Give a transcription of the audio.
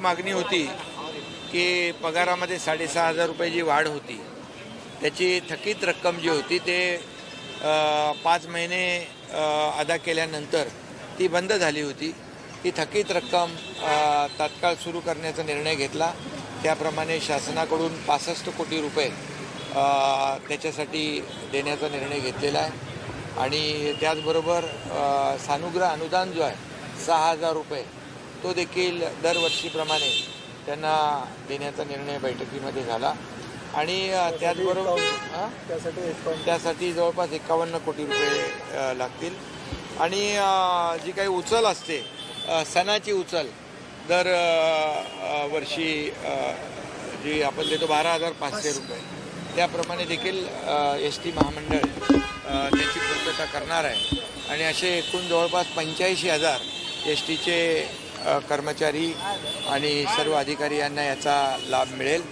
मागणी होती की पगारामध्ये साडेसहा हजार रुपयाची वाढ होती त्याची थकीत रक्कम जी होती ते पाच महिने अदा केल्यानंतर ती बंद झाली होती. ती थकीत रक्कम तात्काळ सुरू करण्याचा निर्णय घेतला. त्याप्रमाणे शासनाकडून पासष्ट कोटी रुपये त्याच्यासाठी देण्याचा निर्णय घेतलेला आहे. आणि त्याचबरोबर सानुग्रह अनुदान जो आहे सहा हजार रुपये तो देखील दरवर्षीप्रमाणे त्यांना देण्याचा निर्णय बैठकीमध्ये झाला. आणि त्याचबरोबर हा? त्यासाठी जवळपास एकावन्न कोटी रुपये लागतील. आणि जी काही उचल असते सणाची उचल दर वर्षी जी आपण देतो बारा हजार पाचशे रुपये. त्याप्रमाणे देखील एस टी महामंडळ त्याची पूर्तता करणार आहे. आणि असे एकूण जवळपास पंच्याऐंशी हजार एस टीचे कर्मचारी आणि सर्व अधिकारी यांना याचा लाभ मिळेल.